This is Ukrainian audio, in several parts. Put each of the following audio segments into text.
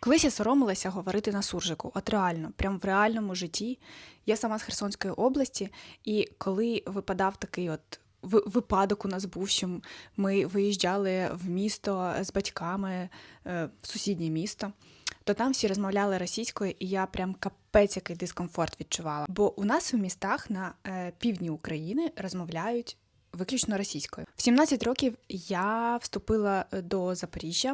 Колись я соромилася говорити на суржику, от реально, прям в реальному житті. Я сама з Херсонської області, і коли випадав такий от випадок у нас був, що ми виїжджали в місто з батьками е, в сусіднє місто, то там всі розмовляли російською, і я прям капець який дискомфорт відчувала. Бо у нас в містах на е, півдні України розмовляють виключно російською. В 17 років я вступила е, до Запоріжжя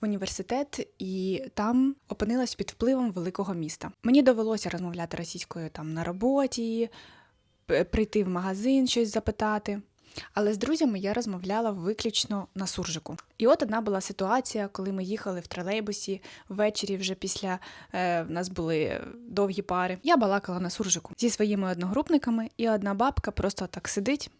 в університет і там опинилась під впливом великого міста. Мені довелося розмовляти російською там на роботі, прийти в магазин, щось запитати. Але з друзями я розмовляла виключно на суржику. І от одна була ситуація, коли ми їхали в тролейбусі ввечері, вже після е, в нас були довгі пари. Я балакала на суржику зі своїми одногрупниками, і одна бабка просто так сидить.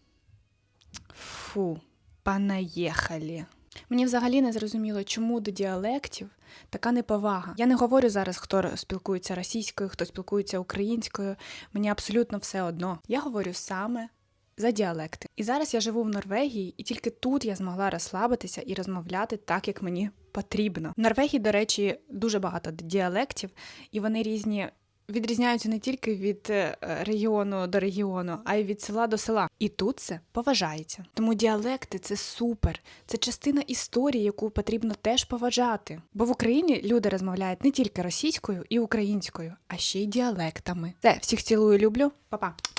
Фу, понаїхали. Мені взагалі не зрозуміло, чому до діалектів така неповага. Я не говорю зараз, хто спілкується російською, хто спілкується українською. Мені абсолютно все одно. Я говорю саме за діалекти. І зараз я живу в Норвегії, і тільки тут я змогла розслабитися і розмовляти так, як мені потрібно. В Норвегії, до речі, дуже багато діалектів, і вони різні. Відрізняються не тільки від е, регіону до регіону, а й від села до села. І тут це поважається. Тому діалекти це супер. Це частина історії, яку потрібно теж поважати. Бо в Україні люди розмовляють не тільки російською і українською, а ще й діалектами. Це всіх цілую, люблю, Па-па.